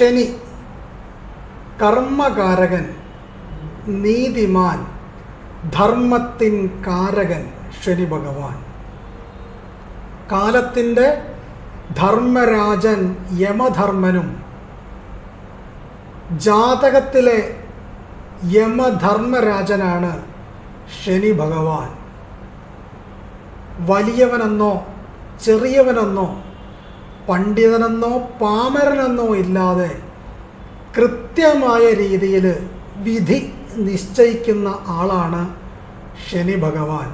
ശനി. കർമ്മകാരകൻ നീതിമാൻ ധർമ്മത്തിൻ കാരകൻ ശനി ഭഗവാൻ. കാലത്തിന്റെ ധർമ്മരാജൻ യമധർമ്മനും ജാതകത്തിലെ യമധർമ്മരാജനാണ് ശനി ഭഗവാൻ. വലിയവനെന്നോ ചെറിയവനെന്നോ പണ്ഡിതനെന്നോ പാമരനെന്നോ ഇല്ലാതെ കൃത്യമായ രീതിയിൽ വിധി നിശ്ചയിക്കുന്ന ആളാണ് ശനി ഭഗവാൻ.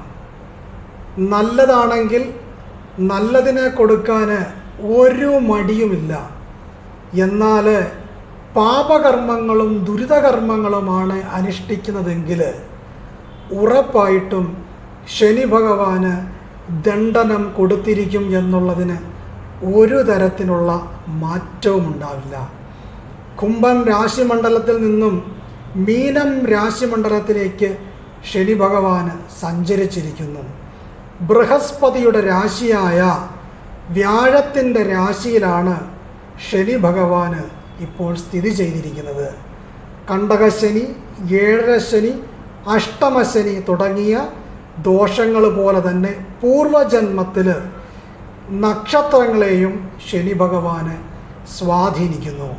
നല്ലതാണെങ്കിൽ നല്ലതിനെ കൊടുക്കാൻ ഒരു മടിയുമില്ല. എന്നാൽ പാപകർമ്മങ്ങളും ദുരിതകർമ്മങ്ങളുമാണ് അനുഷ്ഠിക്കുന്നതെങ്കിൽ ഉറപ്പായിട്ടും ശനി ഭഗവാന് ദണ്ഡനം കൊടുത്തിരിക്കും എന്നുള്ളതിന് ഒരു തരത്തിലുള്ള മാറ്റവും ഉണ്ടാവില്ല. കുംഭം രാശിമണ്ഡലത്തിൽ നിന്നും മീനം രാശിമണ്ഡലത്തിലേക്ക് ശനി ഭഗവാൻ സഞ്ചരിച്ചിരിക്കുന്നു. ബൃഹസ്പതിയുടെ രാശിയായ വ്യാഴത്തിന്റെ രാശിയിലാണ് ശനി ഭഗവാന് ഇപ്പോൾ സ്ഥിതി ചെയ്തിരിക്കുന്നത്. കണ്ടകശനി ഏഴരശനി അഷ്ടമശനി തുടങ്ങിയ ദോഷങ്ങൾ പോലെ തന്നെ പൂർവജന്മത്തിൽ നക്ഷത്രങ്ങളെയും ശനി ഭഗവാന് സ്വാധീനിക്കുന്നു.